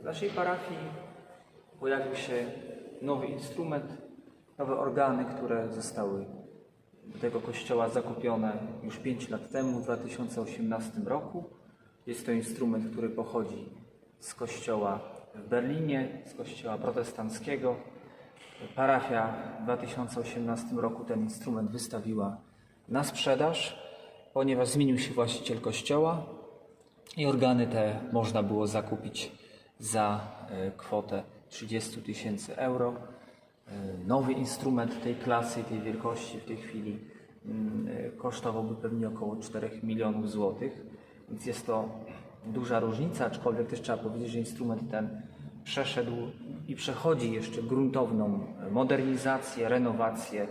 w naszej parafii pojawił się nowy instrument, nowe organy, które zostały do tego kościoła zakupione już 5 lat temu, w 2018 roku. Jest to instrument, który pochodzi z kościoła w Berlinie, z kościoła protestanckiego. Parafia w 2018 roku ten instrument wystawiła na sprzedaż, ponieważ zmienił się właściciel kościoła i organy te można było zakupić za e, kwotę 30 tysięcy euro. E, Nowy instrument tej klasy, tej wielkości w tej chwili mm, e, kosztowałby pewnie około 4 milionów złotych, więc jest to duża różnica, aczkolwiek też trzeba powiedzieć, że instrument ten przeszedł i przechodzi jeszcze gruntowną modernizację, renowację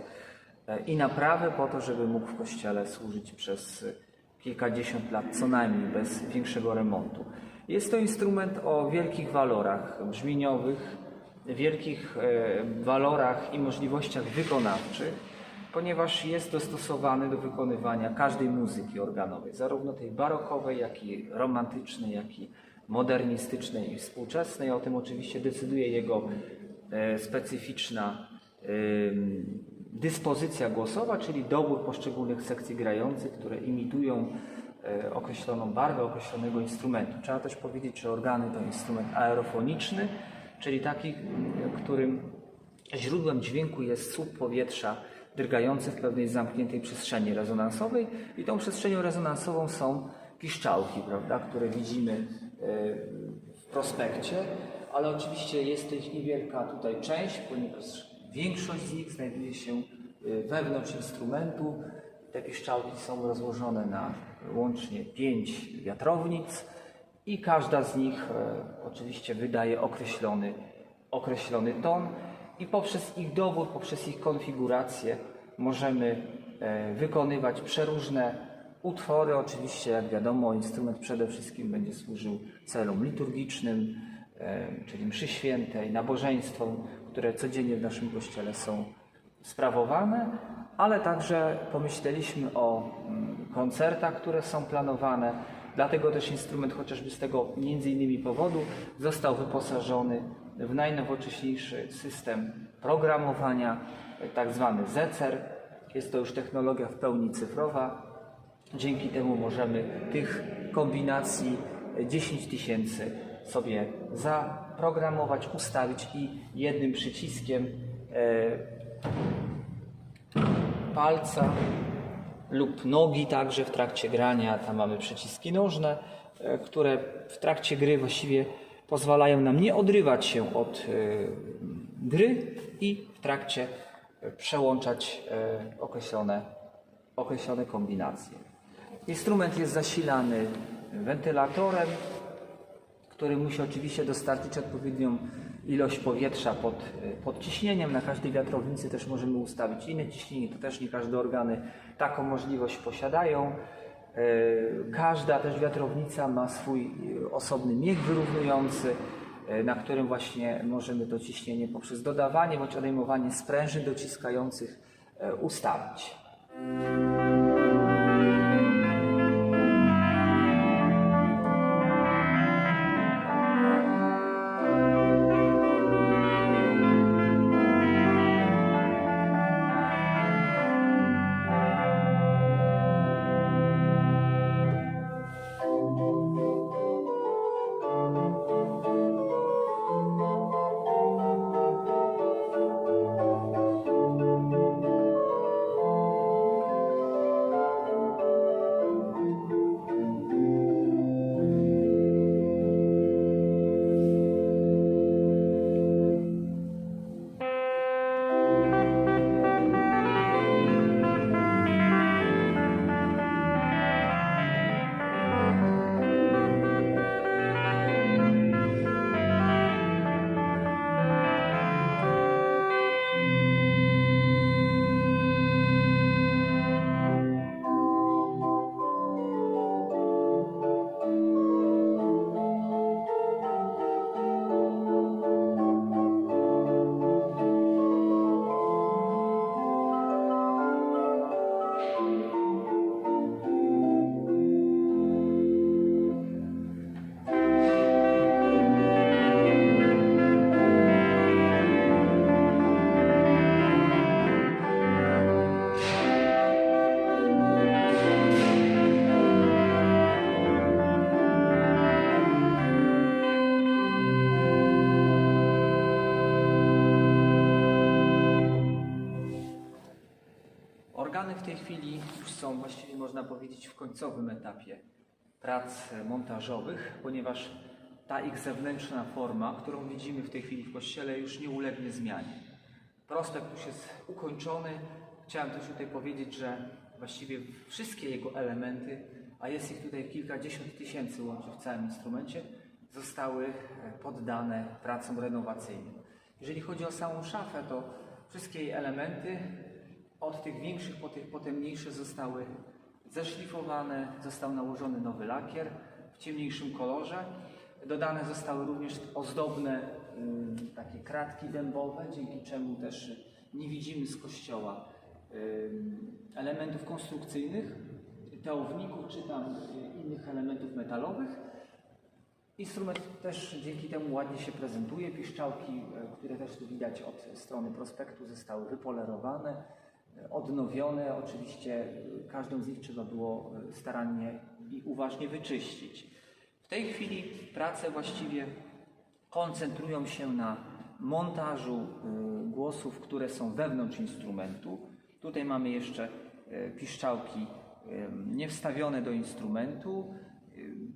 i naprawę po to, żeby mógł w kościele służyć przez kilkadziesiąt lat co najmniej bez większego remontu. Jest to instrument o wielkich walorach brzmieniowych, wielkich e, walorach i możliwościach wykonawczych, ponieważ jest dostosowany do wykonywania każdej muzyki organowej, zarówno tej barokowej, jak i romantycznej, jak i modernistycznej i współczesnej. O tym oczywiście decyduje jego e, specyficzna dyspozycja głosowa, czyli dobór poszczególnych sekcji grających, które imitują określoną barwę określonego instrumentu. Trzeba też powiedzieć, że organy to instrument aerofoniczny, czyli taki, którym źródłem dźwięku jest słup powietrza drgający w pewnej zamkniętej przestrzeni rezonansowej i tą przestrzenią rezonansową są piszczałki, prawda, które widzimy e, w prospekcie, ale oczywiście jest ich niewielka tutaj część, ponieważ większość z nich znajduje się e, wewnątrz instrumentu. Te piszczałki są rozłożone na łącznie pięć wiatrownic i każda z nich e, oczywiście wydaje określony, określony ton i poprzez ich dowód, poprzez ich konfigurację możemy e, wykonywać przeróżne utwory. Oczywiście, jak wiadomo, instrument przede wszystkim będzie służył celom liturgicznym, e, czyli mszy świętej, nabożeństwom, które codziennie w naszym kościele są sprawowane, ale także pomyśleliśmy o mm, koncertach, które są planowane. Dlatego też instrument chociażby z tego między innymi powodu został wyposażony w najnowocześniejszy system programowania, tak zwany ZECER. Jest to już technologia w pełni cyfrowa. Dzięki temu możemy tych kombinacji 10 tysięcy sobie zaprogramować, ustawić i jednym przyciskiem e, palca lub nogi także w trakcie grania. Tam mamy przyciski nożne, e, które w trakcie gry właściwie pozwalają nam nie odrywać się od e, gry i w trakcie e, przełączać określone, określone kombinacje. Instrument jest zasilany wentylatorem, który musi oczywiście dostarczyć odpowiednią ilość powietrza pod, pod ciśnieniem. Na każdej wiatrownicy też możemy ustawić inne ciśnienie, to też nie każde organy taką możliwość posiadają. E, Każda też wiatrownica ma swój e, osobny miech wyrównujący, e, na którym właśnie możemy to ciśnienie poprzez dodawanie bądź odejmowanie sprężyn dociskających ustawić. W tej chwili już są właściwie można powiedzieć w końcowym etapie prac montażowych, ponieważ ta ich zewnętrzna forma, którą widzimy w tej chwili w kościele, już nie ulegnie zmianie. Prospekt już jest ukończony. Chciałem też tutaj powiedzieć, że właściwie wszystkie jego elementy, a jest ich tutaj kilkadziesiąt tysięcy łącznie w całym instrumencie, zostały e, poddane pracom renowacyjnym. Jeżeli chodzi o samą szafę, to wszystkie jej elementy, od tych większych po tych potem mniejsze, zostały zeszlifowane, został nałożony nowy lakier w ciemniejszym kolorze. Dodane zostały również ozdobne ym, takie kratki dębowe, dzięki czemu też nie widzimy z kościoła ym, elementów konstrukcyjnych, teowników czy tam y, innych elementów metalowych. Instrument też dzięki temu ładnie się prezentuje. Piszczałki, e, które też tu widać od strony prospektu, zostały wypolerowane, odnowione. Oczywiście e, każdą z nich trzeba było e, starannie i uważnie wyczyścić. W tej chwili prace właściwie koncentrują się na montażu e, głosów, które są wewnątrz instrumentu. Tutaj mamy jeszcze piszczałki niewstawione do instrumentu.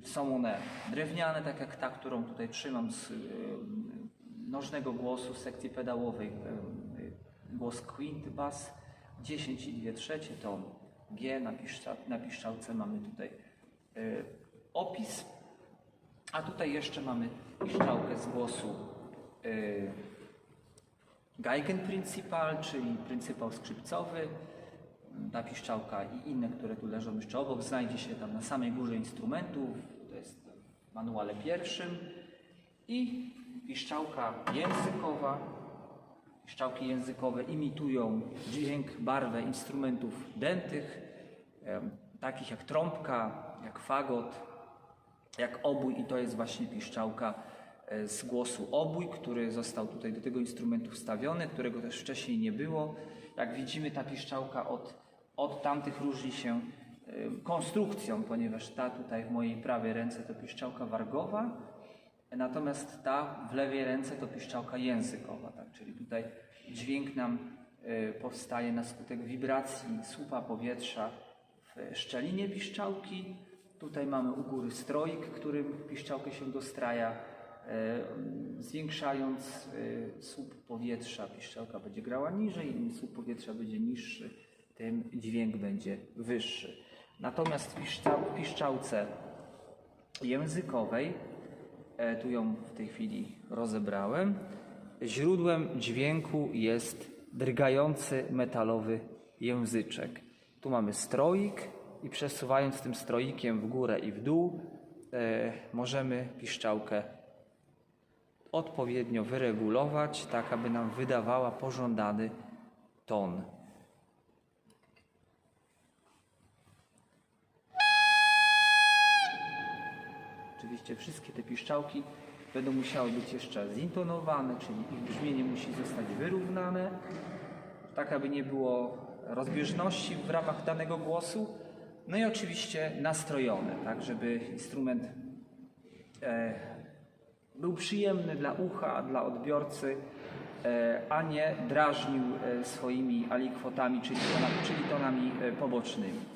Są one drewniane, tak jak ta, którą tutaj trzymam z nożnego głosu z sekcji pedałowej. Głos quint bass 10 i 2 trzecie, ton G. Na, piszcza, na piszczałce mamy tutaj y, opis. A tutaj jeszcze mamy piszczałkę z głosu y, Geigen Principal, czyli pryncypał skrzypcowy. Ta piszczałka i inne, które tu leżą jeszcze obok, znajdzie się tam na samej górze instrumentów. To jest w manuale pierwszym. I piszczałka językowa. Piszczałki językowe imitują dźwięk, barwę instrumentów dętych, takich jak trąbka, jak fagot, jak obój i to jest właśnie piszczałka e, z głosu obój, który został tutaj do tego instrumentu wstawiony, którego też wcześniej nie było. Jak widzimy ta piszczałka od, od tamtych różni się konstrukcją, ponieważ ta tutaj w mojej prawej ręce to piszczałka wargowa, natomiast ta w lewej ręce to piszczałka językowa, tak? czyli tutaj dźwięk nam e, powstaje na skutek wibracji słupa powietrza w szczelinie piszczałki. Tutaj mamy u góry stroik, którym piszczałkę się dostraja. E, Zwiększając e, słup powietrza, piszczałka będzie grała niżej, im słup powietrza będzie niższy, tym dźwięk będzie wyższy. Natomiast w piszczał, w piszczałce językowej, tu ją w tej chwili rozebrałem, źródłem dźwięku jest drgający metalowy języczek. Tu mamy stroik i przesuwając tym stroikiem w górę i w dół e, możemy piszczałkę odpowiednio wyregulować, tak aby nam wydawała pożądany ton. Oczywiście wszystkie te piszczałki będą musiały być jeszcze zintonowane, czyli ich brzmienie musi zostać wyrównane, tak aby nie było rozbieżności w ramach danego głosu. No i oczywiście nastrojone, tak żeby instrument e, był przyjemny dla ucha, dla odbiorcy, e, a nie drażnił e, swoimi alikwotami, czyli tonami, czyli tonami e, pobocznymi.